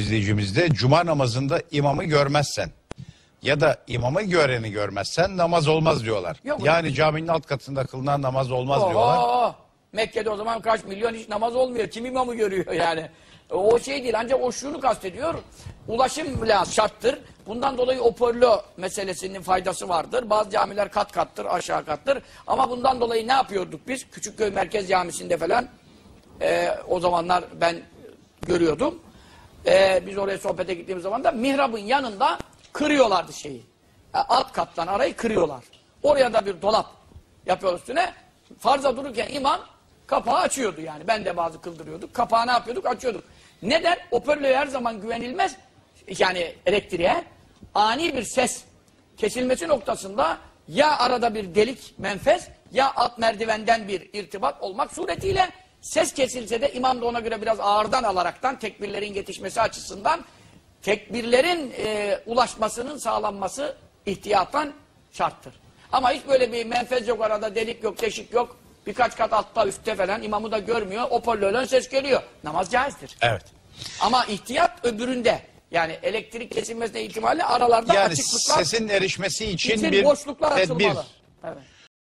izleyicimizde cuma namazında imamı görmezsen ya da imamı göreni görmezsen namaz olmaz diyorlar. Yok. yani caminin alt katında kılınan namaz olmaz diyorlar. Oho! Mekke'de o zaman kaç milyon hiç namaz olmuyor. Kim imamı görüyor yani? O şey değil ancak o şunu kastediyor. Ulaşım lazım şarttır. Bundan dolayı hoparlör meselesinin faydası vardır. Bazı camiler kat kattır, aşağı kattır. Ama bundan dolayı ne yapıyorduk biz? Küçükköy Merkez Camisi'nde falan e, o zamanlar ben görüyordum. E, biz oraya sohbete gittiğimiz zaman da mihrabın yanında kırıyorlardı şeyi. E, alt kattan arayı kırıyorlar. Oraya da bir dolap yapıyor üstüne. Farza dururken imam kapağı açıyordu yani. Ben de bazı kıldırıyorduk. Kapağı ne yapıyorduk? Açıyorduk. Neden? Hoparlöre her zaman güvenilmez. Yani elektriğe ani bir ses kesilmesi noktasında ya arada bir delik menfez ya alt merdivenden bir irtibat olmak suretiyle ses kesilse de imam da ona göre biraz ağırdan alaraktan tekbirlerin yetişmesi açısından tekbirlerin e, ulaşmasının sağlanması ihtiyattan şarttır. Ama hiç böyle bir menfez yok arada delik yok deşik yok birkaç kat altta üstte falan imamı da görmüyor hoparlörden ses geliyor namaz caizdir. Evet. Ama ihtiyat öbüründe. Yani elektrik kesilmesine ihtimalle aralarda Yani açıklıklar sesin erişmesi için, için bir boşluklar tedbir. açılmalı. Evet.